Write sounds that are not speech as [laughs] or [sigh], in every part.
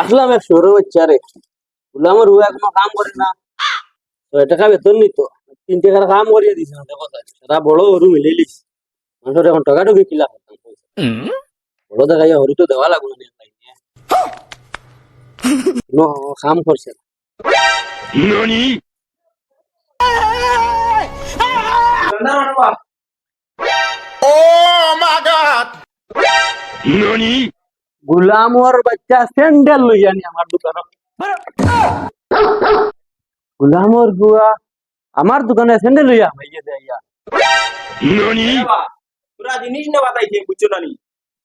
আসলাম এক সরু বাচ্চা রে বলে আমার ও এখনও কাম করে না। ছয় টাকা বেতন নিত। তিন টাকার কাম করিয়ে দিছে না দেখো। সারা বড় হরু মিলে লিস মানুষের এখন টাকা টুকি কিলা। বড় দেখাই হরু তো দেওয়া লাগবে না কোনো কাম করছে না। গুলামর বাচ্চা স্যান্ডেল লইয়া নি আমার দোকানে। গুলামর গুয়া আমার দোকানে স্যান্ডেল লইয়া মাইয়ে দেয়া পুরা জিনিস না বাতাইছে বুঝছ না নি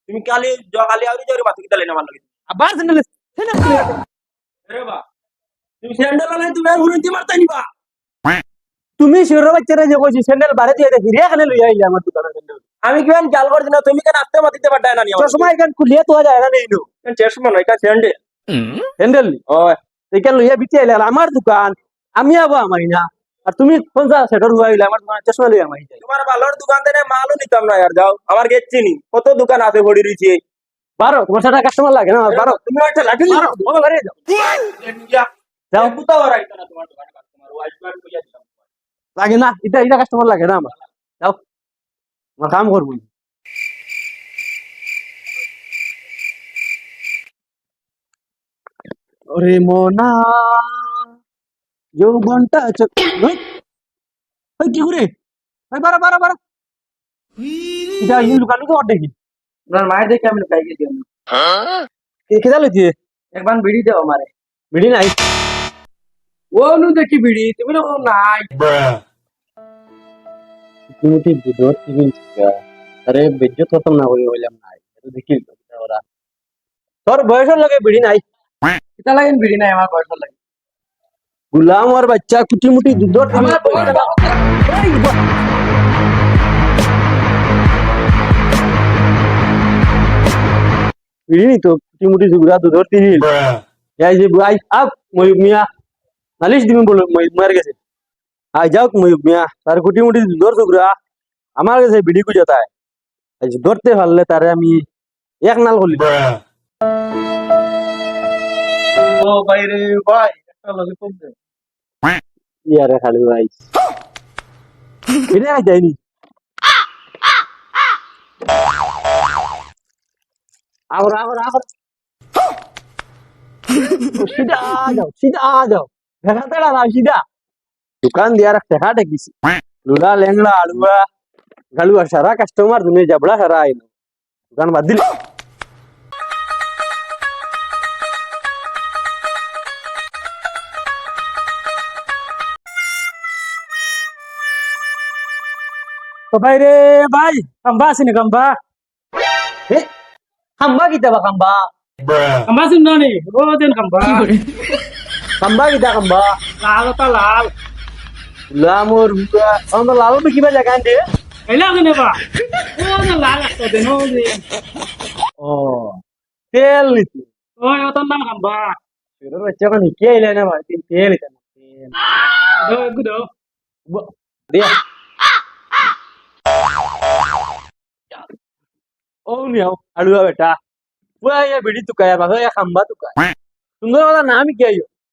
তুমি কালি কালি আউরি যাওরি বাতি কিতা লেনা ভালো আবার স্যান্ডেল স্যান্ডেল। আরে বা তুমি স্যান্ডেল নাই তুমি আর হুরুতি মারতাই নিবা। তুমি শিওর বাচ্চারা যে কইছি স্যান্ডেল বারে দিয়ে দেখি রে খানে লইয়া আইলে আমার দোকানে স্যান্ডেল আমি কেন জাল করছি না তুমি কেন আসতে মাতিতে পারতাই না নি চশমা এখান খুলিয়ে তো যায় না নেই নো চশমা নয় এটা স্যান্ডেল স্যান্ডেল ও এখান লইয়া বিচে আইলে আমার দোকান আমি আমাই না। আর তুমি পঞ্চাশ সেটর লইয়া আইলে? আমার দোকানে চশমা লইয়া যাই তোমার ভালোর দোকান থেকে মালও নিতাম না আর যাও। আমার গেছি নি। কত দোকান আছে পড়ে রইছে? বারো তোমার সাথে কাস্টমার লাগে না? আমার বারো। তুমি একটা লাঠি বারো ও বারে যাও। যাও। কুতা ওরা না তোমার দোকানে। কাস্টমার লাগে না? এটা এটা কাস্টমার লাগে না আমার। যাও। আমার কাম করব। ওরে মোনা যৌবনটা ওই ওই কি করে? ওই বারা বারা বারা এটা ইন দোকানে তো অর্ধেক আপনার মায়ের দেখে আমি পাই গেছি কেদা লইছে একবার বিড়ি দাও আমারে। বিড়ি নাই। ও নু দেখি বিড়ি। তুমি না নাই। তুমি ঠিক দুধর টিফিন আরে বেজ্জত খতম না করি হইলাম নাই এটা দেখি ওরা তোর বয়সের লাগে বিড়ি নাই কিতা লাগেন বিড়ি নাই আমার পয়সা লাগে গুলাম আর বাচ্চা কুটি মুটি দুধর আমার পয়সা দাও। বিড়ি নি তো কুটি মুটি দুগুরা দুধর তিহিল যাই যে আই আপ ময়ূক মিয়া নালিশ দিবেন বলে ময়ূক মার গেছে আই যাও ময়ূক মিয়া তার কুটি মুটি দুধর দুগুরা আমার কাছে বিড়ি কু যেতায় আজ ধরতে পারলে তারে আমি এক নাল করলি ও ভাই রে ভাই একটা লগে খুব দে। ইয়ারে খালি ভাই। এটা যায়নি আবার আবার আবার সিধা [laughs] যাও সিধা যাও। দেখা তেড়া না সিধা Tukang diarak teh hati kisi lula lenglla alu ya galua serak customer dunia jebola herai. Tukang mau dili. Kembali deh, kembali. Kembali sih nih kembali. Eh? Kembali kita kembali. Kembali sih nih. Oh, jadi kembali. Kembali kita kembali. Lalu lalat. L'amor Onda lava biki bala gande. Ela gane ba. Onda lava to de no de. Oh. Tel ni. Oh yo tan na ba. Pero vecha ko ni ke ile na ba. Tin tel tan. Do gudo. Bo. Dia. Oh ni au. Aluwa beta. Wa ya bidi tukaya ba ya khamba tukaya. Tungala wala naam kya yo.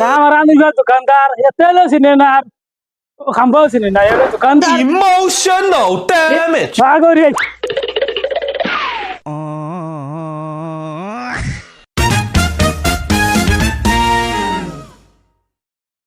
সামারান দিবা দোকানদার এ তেলো সিনে না খাম্বাও সিনে না দোকানদার Emotional damage. সাগরে